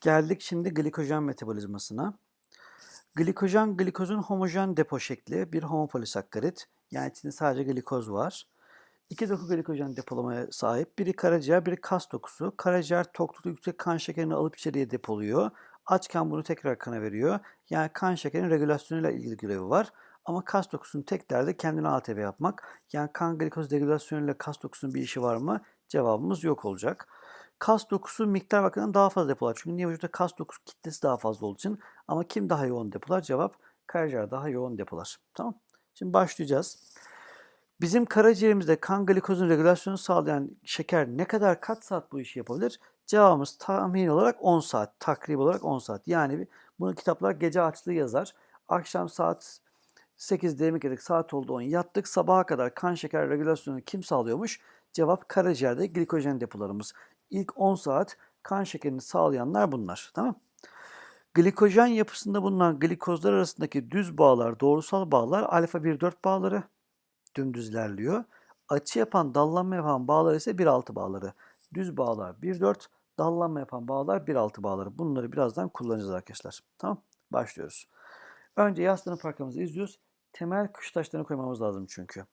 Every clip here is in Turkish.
Geldik şimdi glikojen metabolizmasına. Glikojen, glikozun homojen depo şekli bir homopolisakkarit. Yani içinde sadece glikoz var. İki doku glikojen depolamaya sahip. Biri karaciğer, biri kas dokusu. Karaciğer toklukta yüksek kan şekerini alıp içeriye depoluyor. Açken bunu tekrar kana veriyor. Yani kan şekerinin regülasyonuyla ilgili görevi var. Ama kas dokusunun tek derdi kendine ATP yapmak. Yani kan glikoz regülasyonuyla kas dokusunun bir işi var mı? Cevabımız yok olacak. Kas dokusu miktar bakımından daha fazla depolar. Çünkü niye vücutta kas dokusu kitlesi daha fazla olduğu için. Ama kim daha yoğun depolar? Cevap karaciğer daha yoğun depolar. Tamam. Şimdi başlayacağız. Bizim karaciğerimizde kan glikozun regülasyonu sağlayan şeker ne kadar kaç saat bu işi yapabilir? Cevabımız tahmin olarak 10 saat. Takrib olarak 10 saat. Yani bunu kitaplar gece açlığı yazar. Akşam saat 8'de yemek yedik, saat oldu 10 yattık. Sabaha kadar kan şeker regülasyonu kim sağlıyormuş? Cevap karaciğerde glikojen depolarımız. İlk 10 saat kan şekerini sağlayanlar bunlar. Tamam Glikojen yapısında bulunan glikozlar arasındaki düz bağlar, doğrusal bağlar alfa 1-4 bağları dümdüz ilerliyor. Açı yapan, dallanma yapan bağlar ise 1-6 bağları. Düz bağlar 1-4, dallanma yapan bağlar 1-6 bağları. Bunları birazdan kullanacağız arkadaşlar. Tamam Başlıyoruz. Önce yastığını parkamızı izliyoruz. Temel kış taşlarını koymamız lazım çünkü.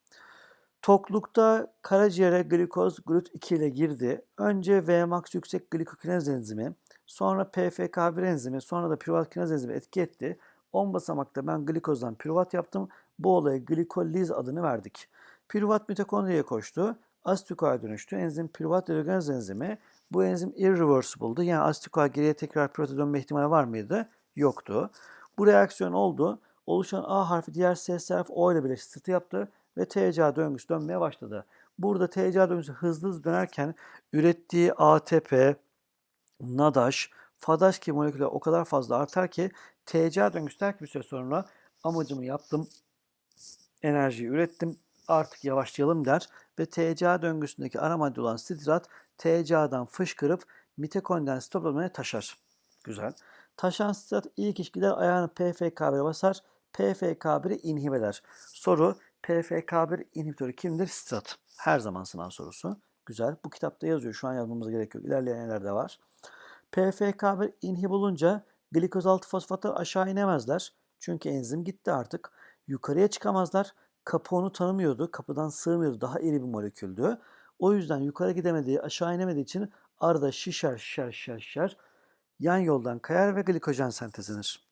Toklukta karaciğere glikoz GLUT2 ile girdi. Önce Vmax yüksek glikokinaz enzimi, sonra PFK1 enzimi, sonra da pürüvat kinaz enzimi etki etti. 10 basamakta ben glikozdan pürüvat yaptım. Bu olaya glikoliz adını verdik. Pürüvat mitokondriye koştu. Asitikoya dönüştü. Enzim pürüvat hidrogenaz enzimi. Bu enzim irreversible'dı. Yani asitikoya geriye tekrar pürüvata dönme ihtimali var mıydı? Yoktu. Bu reaksiyon oldu. Oluşan A harfi diğer S harfi O ile birleşti. Sıtı yaptı ve TCA döngüsü dönmeye başladı. Burada TCA döngüsü hızlı hızlı dönerken ürettiği ATP, NADAŞ, FADAŞ gibi moleküller o kadar fazla artar ki TCA döngüsü der ki bir süre sonra amacımı yaptım, enerjiyi ürettim, artık yavaşlayalım der ve TCA döngüsündeki ara madde olan sitrat TCA'dan fışkırıp mitokondriden sitoplazmaya taşar. Güzel. Taşan sitrat ilk iş gider ayağını PFK1'e basar. PFK1'i inhibe eder. Soru PFK1 inhibitörü kimdir? Strat. Her zaman sınav sorusu. Güzel. Bu kitapta yazıyor. Şu an yazmamıza gerek yok. İlerleyen yerlerde var. PFK1 inhib olunca glikoz altı fosfatlar aşağı inemezler. Çünkü enzim gitti artık. Yukarıya çıkamazlar. Kapı onu tanımıyordu. Kapıdan sığmıyordu. Daha iri bir moleküldü. O yüzden yukarı gidemediği, aşağı inemediği için arada şişer, şişer, şişer, şişer. Yan yoldan kayar ve glikojen sentezlenir.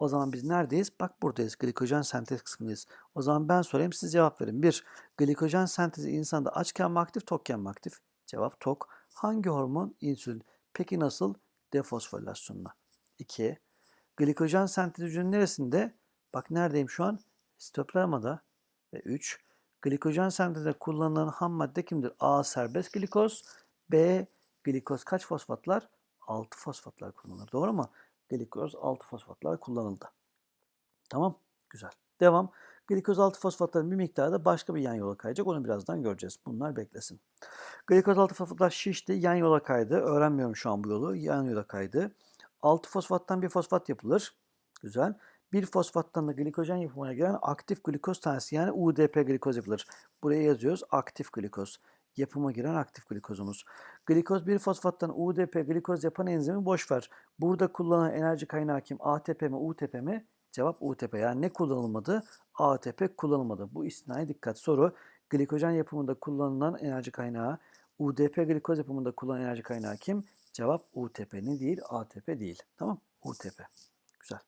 O zaman biz neredeyiz? Bak buradayız. Glikojen sentez kısmındayız. O zaman ben sorayım siz cevap verin. 1. Glikojen sentezi insanda açken mi aktif, tokken mi aktif? Cevap tok. Hangi hormon? İnsülin. Peki nasıl? Defosforilasyonla. 2. Glikojen sentezi hücrenin neresinde? Bak neredeyim şu an? Sitoplasmada. Ve 3. Glikojen sentezinde kullanılan ham madde kimdir? A. Serbest glikoz. B. Glikoz kaç fosfatlar? 6 fosfatlar kullanılır. Doğru mu? Glikoz 6 fosfatlar kullanıldı. Tamam, güzel. Devam. Glikoz 6 fosfatların bir miktarı da başka bir yan yola kayacak. Onu birazdan göreceğiz. Bunlar beklesin. Glikoz 6 fosfatlar şişti, yan yola kaydı. Öğrenmiyorum şu an bu yolu. Yan yola kaydı. 6 fosfattan bir fosfat yapılır. Güzel. Bir fosfattan da glikojen yapımına giren aktif glikoz tanesi yani UDP glikoz yapılır. Buraya yazıyoruz aktif glikoz yapıma giren aktif glikozumuz. Glikoz 1 fosfattan UDP glikoz yapan enzimi boş ver. Burada kullanılan enerji kaynağı kim? ATP mi UTP mi? Cevap UTP. Yani ne kullanılmadı? ATP kullanılmadı. Bu istinaya dikkat. Soru glikojen yapımında kullanılan enerji kaynağı UDP glikoz yapımında kullanılan enerji kaynağı kim? Cevap UTP ne değil? ATP değil. Tamam? UTP. Güzel.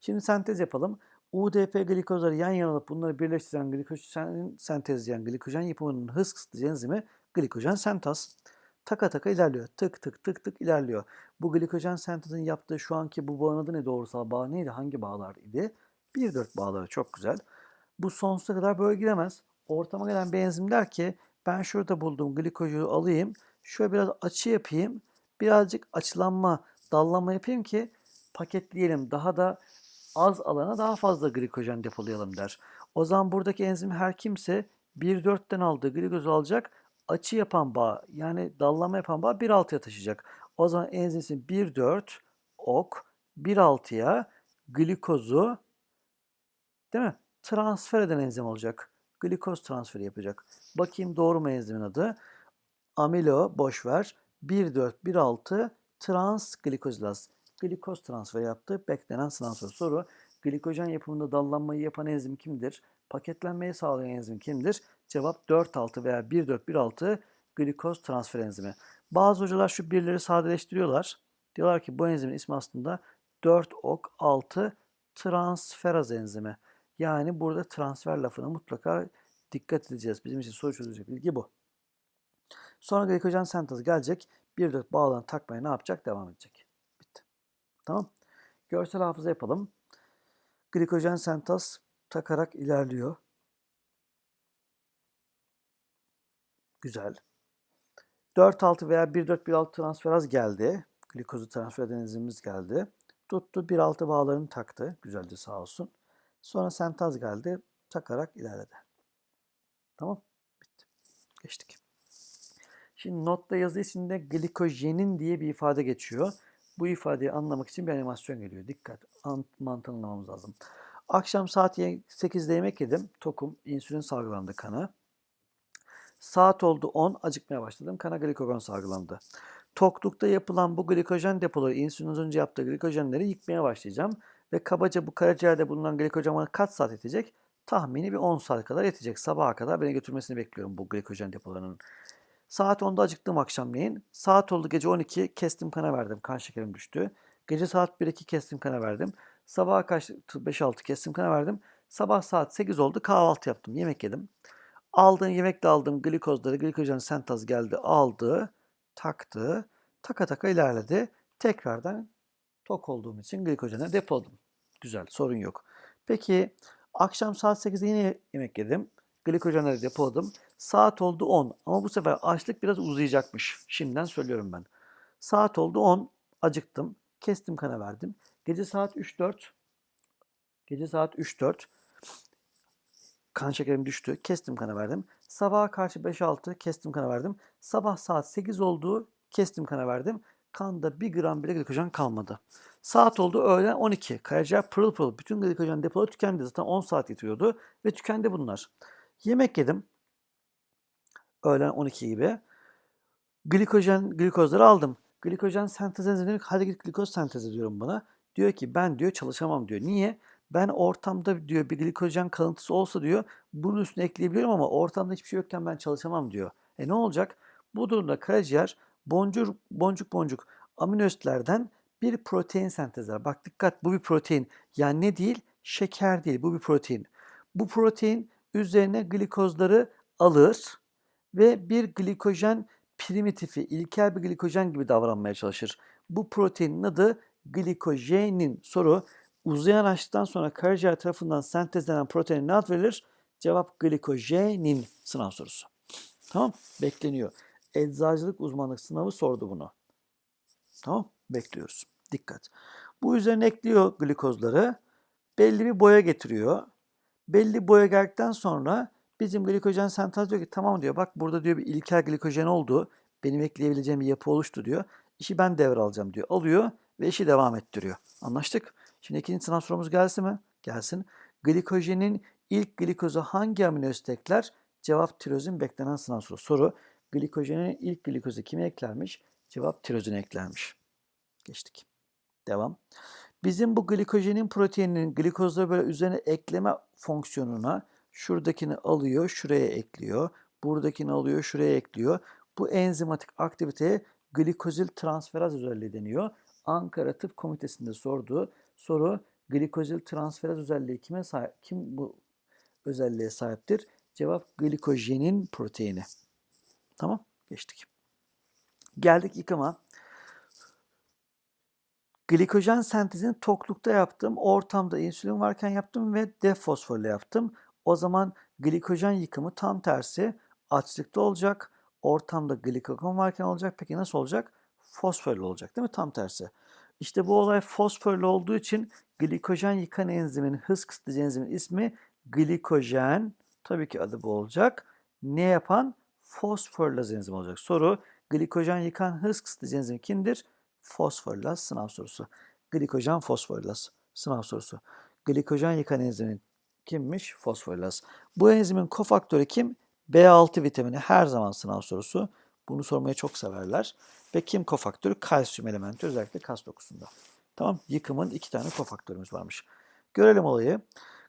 Şimdi sentez yapalım. UDP glikozları yan yana alıp bunları birleştiren glikojen sentezleyen glikojen yapımının hız kısıtlayıcı enzimi glikojen sentaz. Taka taka ilerliyor. Tık tık tık tık ilerliyor. Bu glikojen sentezin yaptığı şu anki bu bağın adı ne doğrusal bağ neydi? Hangi bağlar idi? 1-4 bağları çok güzel. Bu sonsuza kadar böyle gidemez. Ortama gelen bir enzim der ki ben şurada bulduğum glikojeni alayım. Şöyle biraz açı yapayım. Birazcık açılanma, dallanma yapayım ki paketleyelim. Daha da az alana daha fazla glikojen depolayalım der. O zaman buradaki enzim her kimse 1.4'ten aldığı glikozu alacak. Açı yapan bağ yani dallama yapan bağ 1.6'ya taşıyacak. O zaman enzim 1.4 ok 1.6'ya glikozu değil mi? Transfer eden enzim olacak. Glikoz transferi yapacak. Bakayım doğru mu enzimin adı? Amilo boş ver. 1.4 1.6 transglikozilaz. Glikoz transferi yaptı. Beklenen sınav sorusu. Soru glikojen yapımında dallanmayı yapan enzim kimdir? Paketlenmeyi sağlayan enzim kimdir? Cevap 4-6 veya 1-4-1-6 glikoz transfer enzimi. Bazı hocalar şu birleri sadeleştiriyorlar. Diyorlar ki bu enzimin ismi aslında 4-ok-6 transferaz enzimi. Yani burada transfer lafına mutlaka dikkat edeceğiz. Bizim için soru çözecek bilgi bu. Sonra glikojen sentez gelecek. 1-4 bağlan takmaya ne yapacak? Devam edecek. Tamam. Görsel hafıza yapalım. Glikojen sentez takarak ilerliyor. Güzel. 4-6 veya 1-4-1-6 transferaz geldi. Glikozu transfer eden enzimimiz geldi. Tuttu 1-6 bağlarını taktı. Güzelce sağ olsun. Sonra sentaz geldi. Takarak ilerledi. Tamam. Bitti. Geçtik. Şimdi notta yazı içinde glikojenin diye bir ifade geçiyor. Bu ifadeyi anlamak için bir animasyon geliyor. Dikkat. Ant mantığını anlamamız lazım. Akşam saat 8'de yemek yedim. Tokum. insülin salgılandı kana. Saat oldu 10. Acıkmaya başladım. Kana glikogen salgılandı. Toklukta yapılan bu glikojen depoları insülin önce yaptığı glikojenleri yıkmaya başlayacağım. Ve kabaca bu karaciğerde bulunan glikojen bana kaç saat yetecek? Tahmini bir 10 saat kadar yetecek. Sabaha kadar beni götürmesini bekliyorum bu glikojen depolarının. Saat 10'da acıktım akşamleyin. Saat oldu gece 12 kestim kana verdim. Kan şekerim düştü. Gece saat 1-2 kestim kana verdim. Sabaha kaç 5-6 kestim kana verdim. Sabah saat 8 oldu kahvaltı yaptım. Yemek yedim. Aldığım yemekle aldığım glikozları glikojen sentaz geldi aldı. Taktı. Taka taka ilerledi. Tekrardan tok olduğum için glikojene depoladım. Güzel sorun yok. Peki akşam saat 8'de yine yemek yedim. Glikojenleri depoladım. Saat oldu 10 ama bu sefer açlık biraz uzayacakmış. Şimdiden söylüyorum ben. Saat oldu 10. Acıktım. Kestim kana verdim. Gece saat 3-4. Gece saat 3-4. Kan şekerim düştü. Kestim kana verdim. Sabaha karşı 5-6 kestim kana verdim. Sabah saat 8 oldu. Kestim kana verdim. Kanda 1 gram bile glikojen kalmadı. Saat oldu öğlen 12. Karaciğer pırıl pırıl. Bütün glikojen depoları tükendi. Zaten 10 saat yetiyordu. Ve tükendi bunlar. Yemek yedim. Öğlen 12 gibi. Glikojen, glikozları aldım. Glikojen sentez enzimi hadi git glikoz sentez ediyorum bana. Diyor ki ben diyor çalışamam diyor. Niye? Ben ortamda diyor bir glikojen kalıntısı olsa diyor bunun üstüne ekleyebiliyorum ama ortamda hiçbir şey yokken ben çalışamam diyor. E ne olacak? Bu durumda karaciğer boncuk boncuk boncuk amino asitlerden bir protein sentezler. Bak dikkat bu bir protein. Yani ne değil? Şeker değil. Bu bir protein. Bu protein üzerine glikozları alır ve bir glikojen primitifi, ilkel bir glikojen gibi davranmaya çalışır. Bu proteinin adı glikojenin. Soru uzayan açtıktan sonra karaciğer tarafından sentezlenen proteine ne ad verilir? Cevap glikojenin sınav sorusu. Tamam Bekleniyor. Eczacılık uzmanlık sınavı sordu bunu. Tamam Bekliyoruz. Dikkat. Bu üzerine ekliyor glikozları. Belli bir boya getiriyor. Belli boya geldikten sonra bizim glikojen sentez diyor ki tamam diyor bak burada diyor bir ilkel glikojen oldu. Benim ekleyebileceğim bir yapı oluştu diyor. İşi ben devralacağım diyor. Alıyor ve işi devam ettiriyor. Anlaştık. Şimdi ikinci sınav sorumuz gelsin mi? Gelsin. Glikojenin ilk glikozu hangi amino ekler? Cevap tirozin beklenen sınav sorusu. Soru. Glikojenin ilk glikozu kime eklermiş? Cevap tirozine eklermiş. Geçtik. Devam. Bizim bu glikojenin proteininin glikozları böyle üzerine ekleme fonksiyonuna şuradakini alıyor, şuraya ekliyor. Buradakini alıyor, şuraya ekliyor. Bu enzimatik aktiviteye glikozil transferaz özelliği deniyor. Ankara Tıp Komitesi'nde sorduğu soru glikozil transferaz özelliği kime sahip? Kim bu özelliğe sahiptir? Cevap glikojenin proteini. Tamam, geçtik. Geldik yıkama. Glikojen sentezini toklukta yaptım. Ortamda insülin varken yaptım ve defosforla yaptım. O zaman glikojen yıkımı tam tersi açlıkta olacak. Ortamda glikogen varken olacak. Peki nasıl olacak? Fosforlu olacak değil mi? Tam tersi. İşte bu olay fosforlu olduğu için glikojen yıkan enzimin, hız kısıtlayıcı enzimin ismi glikojen. Tabii ki adı bu olacak. Ne yapan? Fosforlaz enzim olacak. Soru, glikojen yıkan hız kısıtlayıcı enzim kimdir? Fosforlaz sınav sorusu. Glikojen fosforlaz sınav sorusu. Glikojen yıkan enzimin kimmiş? Fosforlaz. Bu enzimin kofaktörü kim? B6 vitamini her zaman sınav sorusu. Bunu sormayı çok severler. Ve kim kofaktörü? Kalsiyum elementi özellikle kas dokusunda. Tamam. Yıkımın iki tane kofaktörümüz varmış. Görelim olayı.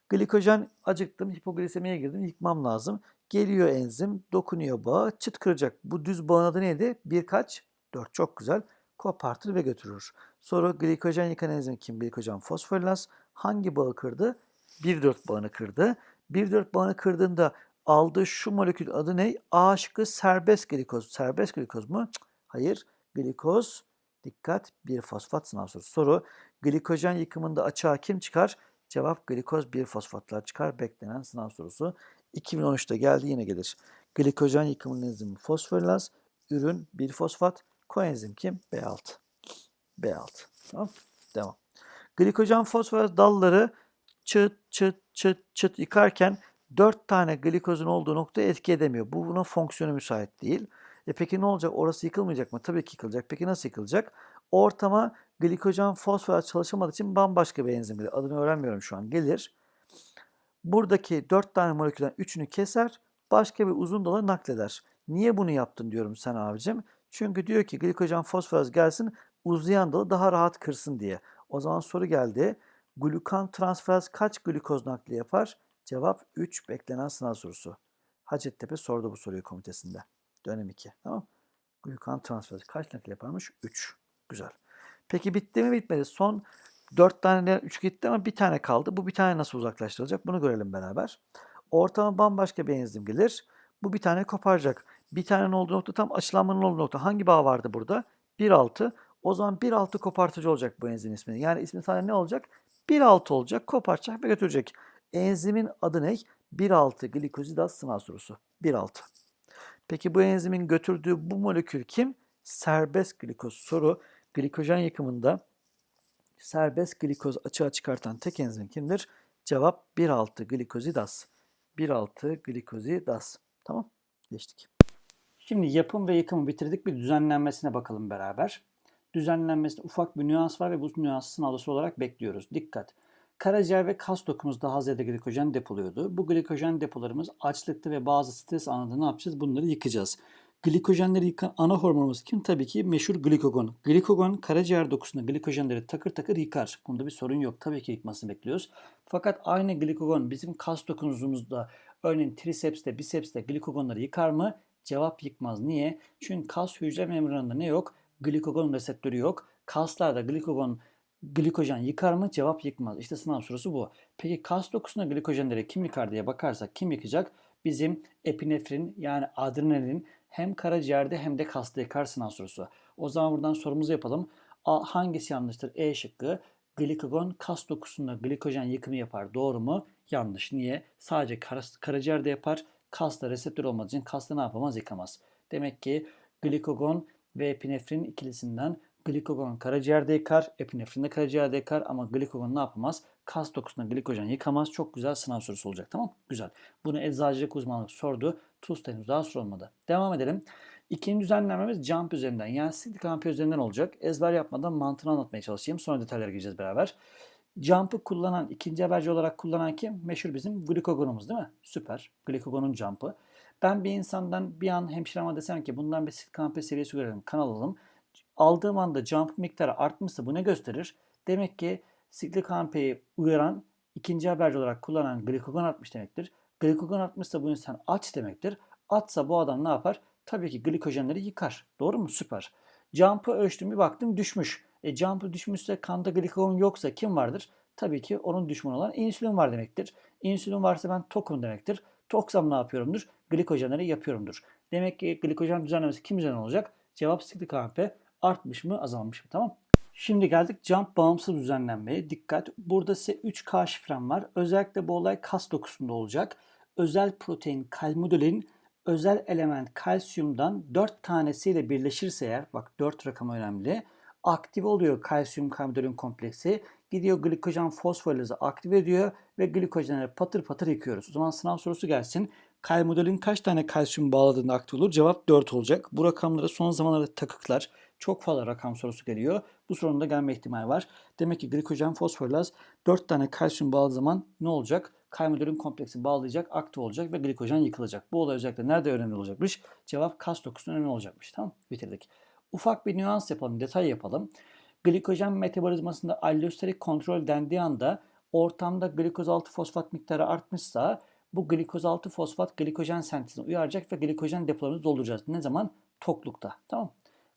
Glikojen acıktım, hipoglisemiye girdim, yıkmam lazım. Geliyor enzim, dokunuyor bağa, çıt kıracak. Bu düz bağın adı neydi? Birkaç, dört çok güzel. Kopartır ve götürür. Sonra glikojen yıkan enzim kim? Glikojen fosforilaz. Hangi bağı kırdı? 1-4 bağını kırdı. 1-4 bağını kırdığında aldığı şu molekül adı ne? A şıkkı serbest glikoz. Serbest glikoz mu? Hayır. Glikoz, dikkat, bir fosfat sınav sorusu. Soru, glikojen yıkımında açığa kim çıkar? Cevap glikoz bir fosfatlar çıkar. Beklenen sınav sorusu. 2013'te geldi yine gelir. Glikojen yıkımının fosforilaz. Ürün bir fosfat. Koenzim kim? B6. B6. Tamam. Devam. Glikojen fosforilaz dalları çıt çıt çıt çıt yıkarken 4 tane glikozun olduğu noktaya etki edemiyor. Bu buna fonksiyonu müsait değil. E peki ne olacak? Orası yıkılmayacak mı? Tabii ki yıkılacak. Peki nasıl yıkılacak? Ortama glikojen fosforat çalışamadığı için bambaşka bir enzim gelir. Adını öğrenmiyorum şu an. Gelir. Buradaki 4 tane molekülden 3'ünü keser. Başka bir uzun dala nakleder. Niye bunu yaptın diyorum sen abicim. Çünkü diyor ki glikojen fosforaz gelsin uzayan dalı daha rahat kırsın diye. O zaman soru geldi. Glukan transferaz kaç glikoz nakli yapar? Cevap 3 beklenen sınav sorusu. Hacettepe sordu bu soruyu komitesinde. Dönem 2. Tamam. Glukan transferaz kaç nakli yaparmış? 3. Güzel. Peki bitti mi bitmedi. Son 4 tane 3 gitti ama bir tane kaldı. Bu bir tane nasıl uzaklaştırılacak? Bunu görelim beraber. Ortama bambaşka bir enzim gelir. Bu bir tane koparacak. Bir tanenin olduğu nokta tam açılanmanın olduğu nokta. Hangi bağ vardı burada? 1.6. O zaman 1.6 kopartıcı olacak bu enzim ismi. Yani ismi sadece ne olacak? 1.6 olacak, koparacak ve götürecek. Enzimin adı ne? 1.6 glikozidaz sınav sorusu. 1.6. Peki bu enzimin götürdüğü bu molekül kim? Serbest glikoz soru. Glikojen yakımında serbest glikoz açığa çıkartan tek enzim kimdir? Cevap 1.6 glikozidaz. 1.6 glikozidaz. Tamam. Geçtik. Şimdi yapım ve yıkımı bitirdik. Bir düzenlenmesine bakalım beraber. Düzenlenmesinde ufak bir nüans var ve bu nüansı sınavda soru olarak bekliyoruz. Dikkat! Karaciğer ve kas dokumuzda hazırda glikojen depoluyordu. Bu glikojen depolarımız açlıkta ve bazı stres anında ne yapacağız? Bunları yıkacağız. Glikojenleri yıkan ana hormonumuz kim? Tabii ki meşhur glikogon. Glikogon karaciğer dokusunda glikojenleri takır takır yıkar. Bunda bir sorun yok. Tabii ki yıkmasını bekliyoruz. Fakat aynı glikogon bizim kas dokumuzda örneğin trisepste, bisepste glikogonları yıkar mı? Cevap yıkmaz. Niye? Çünkü kas hücre membranında ne yok? Glikogon reseptörü yok. Kaslarda glikogon glikojen yıkar mı? Cevap yıkmaz. İşte sınav sorusu bu. Peki kas dokusunda glikojenleri kim yıkar diye bakarsak kim yıkacak? Bizim epinefrin yani adrenalin hem karaciğerde hem de kasta yıkar sınav sorusu. O zaman buradan sorumuzu yapalım. A, hangisi yanlıştır? E şıkkı. Glikogon kas dokusunda glikojen yıkımı yapar. Doğru mu? Yanlış. Niye? Sadece kar- karaciğerde yapar. Kasta reseptör olmadığı için kasta ne yapamaz? Yıkamaz. Demek ki glikogon ve epinefrin ikilisinden glikogon karaciğerde yıkar, epinefrin de karaciğerde yıkar ama glikogon ne yapamaz? Kas dokusunda glikojen yıkamaz. Çok güzel sınav sorusu olacak tamam Güzel. Bunu eczacılık uzmanlık sordu. TUS'ta henüz daha sorulmadı. Devam edelim. İkinci düzenlememiz jump üzerinden yani amper üzerinden olacak. Ezber yapmadan mantığını anlatmaya çalışayım. Sonra detaylara gireceğiz beraber. Jump'ı kullanan, ikinci haberci olarak kullanan kim? Meşhur bizim glikogonumuz değil mi? Süper. Glikogonun jump'ı. Ben bir insandan bir an hemşireme desem ki bundan bir siklik amper seviyesi görelim, kan alalım. Aldığım anda jump miktarı artmışsa bu ne gösterir? Demek ki siklik ampeyi uyaran, ikinci haberci olarak kullanan glikogon artmış demektir. Glikogon artmışsa bu insan aç demektir. Atsa bu adam ne yapar? Tabii ki glikojenleri yıkar. Doğru mu? Süper. Jump'ı ölçtüm bir baktım düşmüş. E jump'ı düşmüşse kanda glikogon yoksa kim vardır? Tabii ki onun düşmanı olan insülin var demektir. İnsülin varsa ben tokum demektir. Toksam ne yapıyorumdur? Glikojenleri yapıyorumdur. Demek ki glikojen düzenlemesi kim üzerine olacak? Cevap siklik AMP artmış mı azalmış mı tamam Şimdi geldik jump bağımsız düzenlenmeye. Dikkat. Burada ise 3K şifrem var. Özellikle bu olay kas dokusunda olacak. Özel protein kalmodulin özel element kalsiyumdan 4 tanesiyle birleşirse eğer, bak 4 rakamı önemli, aktive oluyor kalsiyum kalmodulin kompleksi. Gidiyor glikojen fosforilazı aktive ediyor ve glikojenleri patır patır yıkıyoruz. O zaman sınav sorusu gelsin. Kalmodulin kaç tane kalsiyum bağladığında aktif olur? Cevap 4 olacak. Bu rakamları son zamanlarda takıklar. Çok fazla rakam sorusu geliyor. Bu sorunun da gelme ihtimali var. Demek ki glikojen fosforilaz 4 tane kalsiyum bağladığı zaman ne olacak? kaymodülün kompleksi bağlayacak, aktif olacak ve glikojen yıkılacak. Bu olay özellikle nerede önemli? Cevap kas dokusunun önemli olacakmış. Tamam bitirdik. Ufak bir nüans yapalım, detay yapalım. Glikojen metabolizmasında allosterik kontrol dendiği anda ortamda glikoz 6 fosfat miktarı artmışsa bu glikoz 6 fosfat glikojen sentezine uyaracak ve glikojen depolarımızı dolduracağız. Ne zaman? Toklukta. Tamam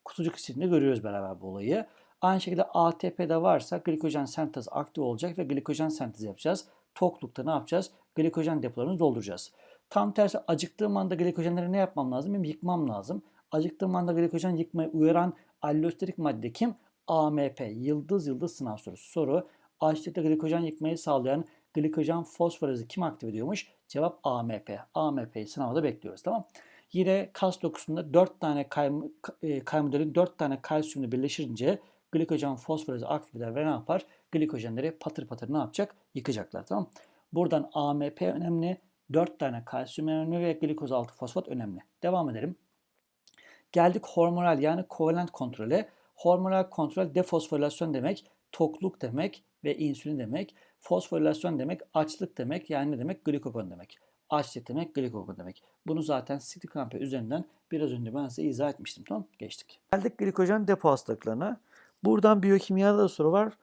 Kutucuk içinde görüyoruz beraber bu olayı. Aynı şekilde ATP'de varsa glikojen sentez aktif olacak ve glikojen sentezi yapacağız. Toklukta ne yapacağız? Glikojen depolarını dolduracağız. Tam tersi acıktığım anda glikojenleri ne yapmam lazım? Benim yıkmam lazım. Acıktığım anda glikojen yıkmayı uyaran allosterik madde kim? AMP. Yıldız yıldız sınav sorusu. Soru. Açlıkta glikojen yıkmayı sağlayan glikojen fosforizi kim aktif ediyormuş? Cevap AMP. AMP'yi sınavda bekliyoruz. Tamam Yine kas dokusunda 4 tane kaym e, kaymodülün 4 tane kalsiyumla birleşince glikojen fosforizi aktif eder ve ne yapar? Glikojenleri patır patır ne yapacak? Yıkacaklar. Tamam Buradan AMP önemli. 4 tane kalsiyum önemli ve glikoz 6 fosfat önemli. Devam edelim. Geldik hormonal yani kovalent kontrole. Hormonal kontrol defosforilasyon demek, tokluk demek ve insülin demek. Fosforilasyon demek açlık demek yani ne demek? Glikogon demek. Açlık demek, glikogon demek. Bunu zaten siklik kampe üzerinden biraz önce ben size izah etmiştim. Tamam Geçtik. Geldik glikojen depo hastalıklarına. Buradan biyokimyada da soru var.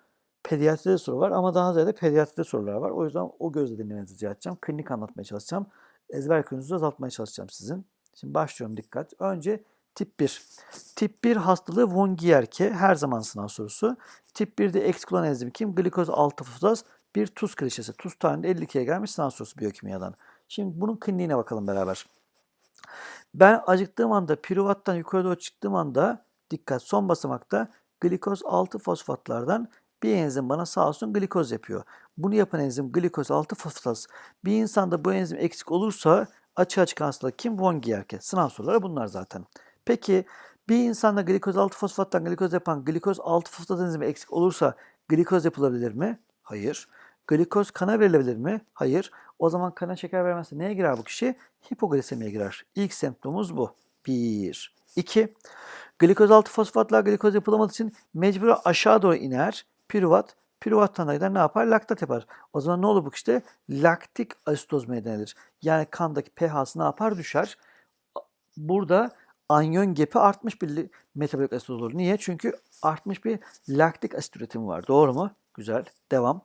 Pediatride de soru var ama daha ziyade pediatride sorular var. O yüzden o gözle dinlemenizi rica edeceğim. Klinik anlatmaya çalışacağım. Ezber köyünüzü azaltmaya çalışacağım sizin. Şimdi başlıyorum dikkat. Önce tip 1. Tip 1 hastalığı von Gierke her zaman sınav sorusu. Tip 1'de eksik olan enzim kim? Glikoz 6 fosfaz bir tuz klişesi. Tuz tanede 52'ye gelmiş sınav sorusu biyokimyadan. Şimdi bunun kliniğine bakalım beraber. Ben acıktığım anda piruvattan yukarı doğru çıktığım anda dikkat son basamakta glikoz 6 fosfatlardan bir enzim bana sağ olsun glikoz yapıyor. Bunu yapan enzim glikoz 6 fosfataz. Bir insanda bu enzim eksik olursa açığa çıkan hastalık kim? Von Gierke. Sınav soruları bunlar zaten. Peki bir insanda glikoz 6 fosfattan glikoz yapan glikoz 6 fosfat enzimi eksik olursa glikoz yapılabilir mi? Hayır. Glikoz kana verilebilir mi? Hayır. O zaman kana şeker vermezse neye girer bu kişi? Hipoglisemiye girer. İlk semptomumuz bu. 1. 2. Glikoz 6 fosfatlar glikoz yapılamadığı için mecbur aşağı doğru iner. Piruvat, piruvattan da ne yapar? Laktat yapar. O zaman ne olur bu kişide? Laktik asitoz meydana gelir. Yani kandaki pH'sı ne yapar? Düşer. Burada anyon gepi artmış bir metabolik asit olur. Niye? Çünkü artmış bir laktik asit üretimi var. Doğru mu? Güzel. Devam.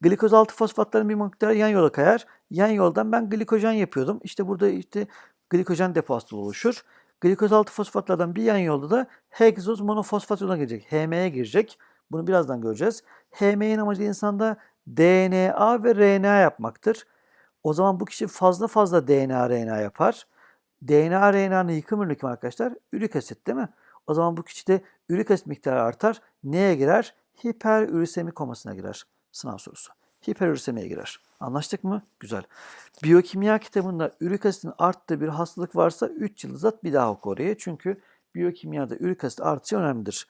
Glikoz 6 fosfatların bir miktarı yan yola kayar. Yan yoldan ben glikojen yapıyordum. İşte burada işte glikojen depo hastalığı oluşur. Glikoz 6 fosfatlardan bir yan yolda da hegzoz monofosfat yoluna girecek. HM'ye girecek. Bunu birazdan göreceğiz. HM'nin amacı insanda DNA ve RNA yapmaktır. O zaman bu kişi fazla fazla DNA, RNA yapar. DNA, RNA'nın yıkım kim arkadaşlar? Ürik asit değil mi? O zaman bu kişide ürik asit miktarı artar. Neye girer? Hiperürisemi komasına girer. Sınav sorusu. Hiperürisemiye girer. Anlaştık mı? Güzel. Biyokimya kitabında ürik asitin arttığı bir hastalık varsa 3 yıldız at bir daha oku oraya. Çünkü biyokimyada ürik asit artışı önemlidir.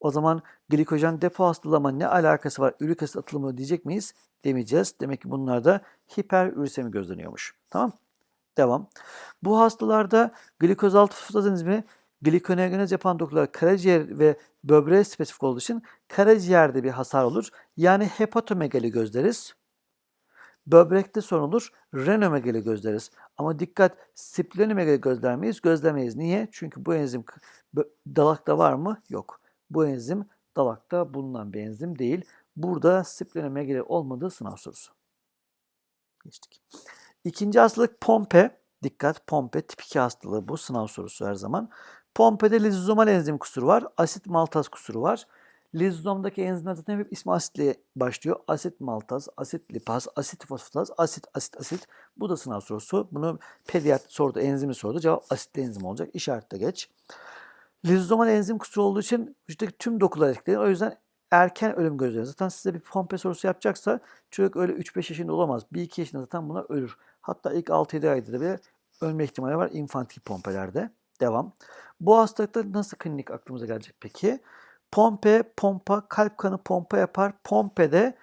O zaman glikojen depo hastalığıma ne alakası var? Ürik asit atılımı diyecek miyiz? Demeyeceğiz. Demek ki bunlarda hiperürisemi gözleniyormuş. Tamam Devam. Bu hastalarda glikoz 6 fosfat enzimi glikoneogenez yapan dokular karaciğer ve böbreğe spesifik olduğu için karaciğerde bir hasar olur. Yani hepatomegali gözleriz. Böbrekte sorun olur. Renomegali gözleriz. Ama dikkat splenomegali gözlemeyiz. Gözlemeyiz. Niye? Çünkü bu enzim dalakta var mı? Yok. Bu enzim dalakta bulunan bir enzim değil. Burada splenomegali olmadığı sınav sorusu. Geçtik. İkinci hastalık pompe. Dikkat pompe tip 2 hastalığı bu sınav sorusu her zaman. Pompe'de lizozomal enzim kusuru var. Asit maltaz kusuru var. Lizozomdaki enzimler zaten hep ismi asitle başlıyor. Asit maltaz, asit lipaz, asit fosfataz, asit, asit, asit. Bu da sınav sorusu. Bunu pediatri sordu, enzimi sordu. Cevap asitli enzim olacak. İşaretle geç. Lizozomal enzim kusuru olduğu için vücuttaki tüm dokular etkilenir. O yüzden erken ölüm gözlenir. Zaten size bir pompe sorusu yapacaksa çocuk öyle 3-5 yaşında olamaz. 1-2 yaşında zaten buna ölür. Hatta ilk 6-7 ayda da bile ölme ihtimali var infantil pompelerde. Devam. Bu hastalıkta nasıl klinik aklımıza gelecek peki? Pompe, pompa, kalp kanı pompa yapar. Pompede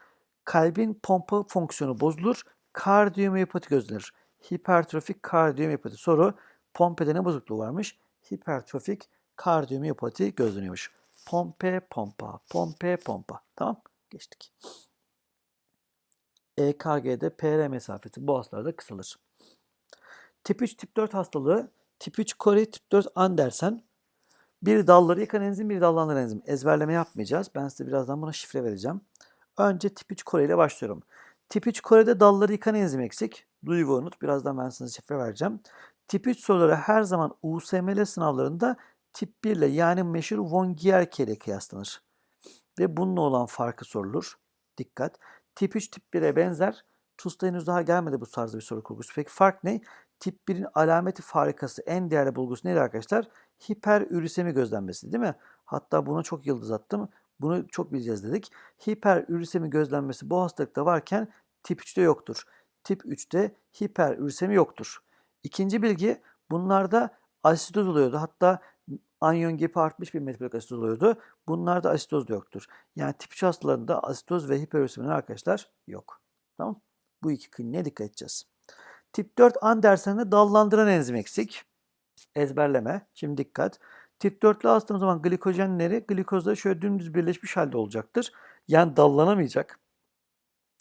kalbin pompa fonksiyonu bozulur. Kardiyomiyopati gözlenir. Hipertrofik kardiyomiyopati. Soru, pompede ne bozukluğu varmış? Hipertrofik kardiyomiyopati gözleniyormuş. Pompe, pompa, pompe, pompa. Tamam, geçtik. EKG'de PR mesafesi bu hastalarda kısalır. Tip 3, tip 4 hastalığı tip 3 Kore, tip 4 Andersen. Bir dalları yıkan enzim, bir dallandıran enzim. Ezberleme yapmayacağız. Ben size birazdan buna şifre vereceğim. Önce tip 3 Kore ile başlıyorum. Tip 3 Kore'de dalları yıkan enzim eksik. Duy ve unut. Birazdan ben size şifre vereceğim. Tip 3 soruları her zaman USML sınavlarında tip 1 ile yani meşhur von Gierke ile kıyaslanır. Ve bununla olan farkı sorulur. Dikkat. Tip 3 tip 1'e benzer. TUS'ta henüz daha gelmedi bu tarzda bir soru kurgusu. Peki fark ne? Tip 1'in alameti farikası en değerli bulgusu neydi arkadaşlar? Hiperürisemi gözlenmesi değil mi? Hatta buna çok yıldız attım. Bunu çok bileceğiz dedik. Hiperürisemi gözlenmesi bu hastalıkta varken tip 3'te yoktur. Tip 3'te hiperürisemi yoktur. İkinci bilgi bunlarda asitoz oluyordu. Hatta anyon gibi artmış bir metabolik asitoz oluyordu. Bunlarda asitoz da yoktur. Yani tip 3 hastalarında asitoz ve hiperürisemi arkadaşlar yok. Tamam Bu iki kliniğe dikkat edeceğiz. Tip 4 Andersen'de dallandıran enzim eksik. Ezberleme. Şimdi dikkat. Tip 4'lü hastamız zaman glikojenleri glikozda şöyle dümdüz birleşmiş halde olacaktır. Yani dallanamayacak.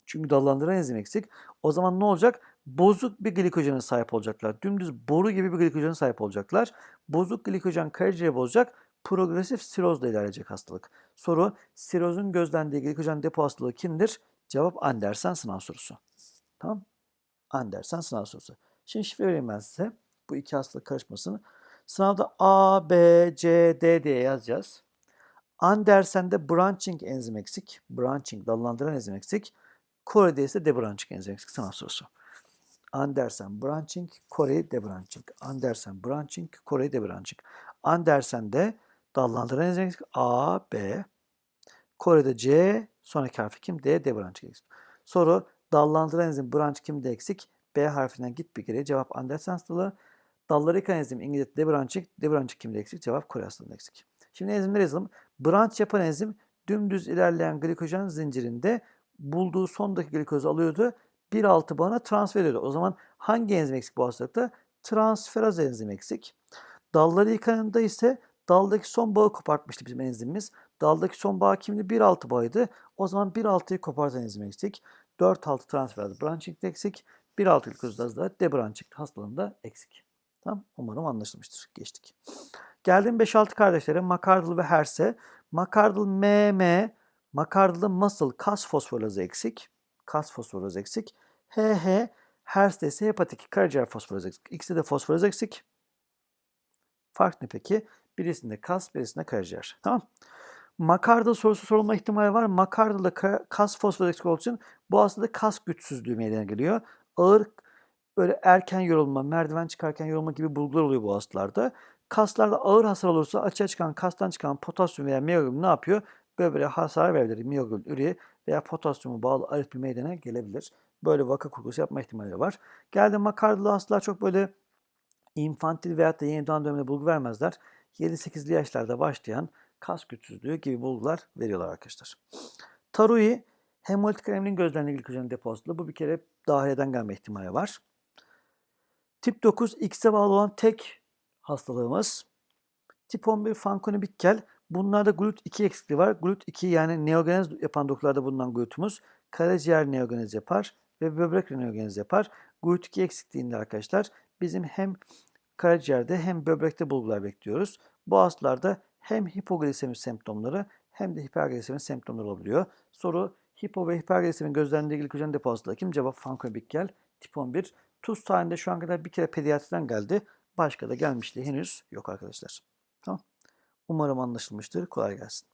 Çünkü dallandıran enzim eksik. O zaman ne olacak? Bozuk bir glikojene sahip olacaklar. Dümdüz boru gibi bir glikojene sahip olacaklar. Bozuk glikojen karaciğeri bozacak. Progresif sirozla ilerleyecek hastalık. Soru, sirozun gözlendiği glikojen depo hastalığı kimdir? Cevap Andersen sınav sorusu. Tamam Andersen sınav sorusu. Şimdi şifre vereyim ben size. Bu iki hastalık karışmasını. Sınavda A, B, C, D diye yazacağız. Andersen'de branching enzim eksik. Branching, dallandıran enzim eksik. Kore'de ise debranching enzim eksik sınav sorusu. Andersen branching, Kore debranching. Andersen branching, Kore debranching. Andersen'de dallandıran enzim eksik. A, B. Kore'de C, sonraki harfi kim? D, debranching eksik. Soru dallandıran enzim branch kimde eksik? B harfinden git bir geriye. Cevap Andersen hastalığı. Dalları yıkan enzim İngilizce debranching. Debranching kimde eksik? Cevap Kore hastalığında eksik. Şimdi enzimleri yazalım. Branch yapan enzim dümdüz ilerleyen glikojen zincirinde bulduğu sondaki glikozu alıyordu. 1.6 bağına transfer ediyordu. O zaman hangi enzim eksik bu hastalıkta? Transferaz enzim eksik. Dalları yıkanında ise daldaki son bağı kopartmıştı bizim enzimimiz. Daldaki son bağ kimdi? 1.6 bağıydı. O zaman 1.6'yı kopartan enzim eksik. 4.6 transferaz branching eksik. 1.6 glikozaz da debranching hastalığında eksik. Tamam. Umarım anlaşılmıştır. Geçtik. Geldim 5-6 kardeşlere. McArdle ve Herse. McArdle MM, McArdle muscle kas fosforilazı eksik. Kas fosforilazı eksik. HH, Herse ise hepatik karaciğer fosforilazı eksik. İkisi de fosforilazı eksik. Fark ne peki? Birisinde kas, birisinde karaciğer. Tamam. McArdle sorusu sorulma ihtimali var. McArdle'da ka- kas fosforilazı eksik olduğu için bu hastada kas güçsüzlüğü meydana geliyor. Ağır böyle erken yorulma, merdiven çıkarken yorulma gibi bulgular oluyor bu hastalarda. Kaslarda ağır hasar olursa açığa çıkan kastan çıkan potasyum veya miyoglobin ne yapıyor? Böbreğe hasar verebilir. Miyoglobin üreyi veya potasyumu bağlı aritmi meydana gelebilir. Böyle vaka kurgusu yapma ihtimali var. Geldi makardalı hastalar çok böyle infantil veyahut da yeni doğan dönemde bulgu vermezler. 7-8'li yaşlarda başlayan kas güçsüzlüğü gibi bulgular veriyorlar arkadaşlar. Tarui hemolitik aneminin gözlendiği glikojen depozitli. Bu bir kere dahileden gelme ihtimali var. Tip 9 X'e bağlı olan tek hastalığımız. Tip 11 Fanconi Bickel. Bunlarda GLUT2 eksikliği var. GLUT2 yani neogenez yapan dokularda bulunan glutumuz karaciğer neogenez yapar ve böbrek neogenez yapar. GLUT2 eksikliğinde arkadaşlar bizim hem karaciğerde hem böbrekte bulgular bekliyoruz. Bu hastalarda hem hipoglisemi semptomları hem de hiperglisemi semptomları olabiliyor. Soru hipo ve hiperglisemi gözlendiği glikojen depozitleri kim? Cevap Fanconi Bickel tip 11. TUS tarihinde şu an kadar bir kere pediatriden geldi. Başka da gelmişti henüz yok arkadaşlar. Tamam. Umarım anlaşılmıştır. Kolay gelsin.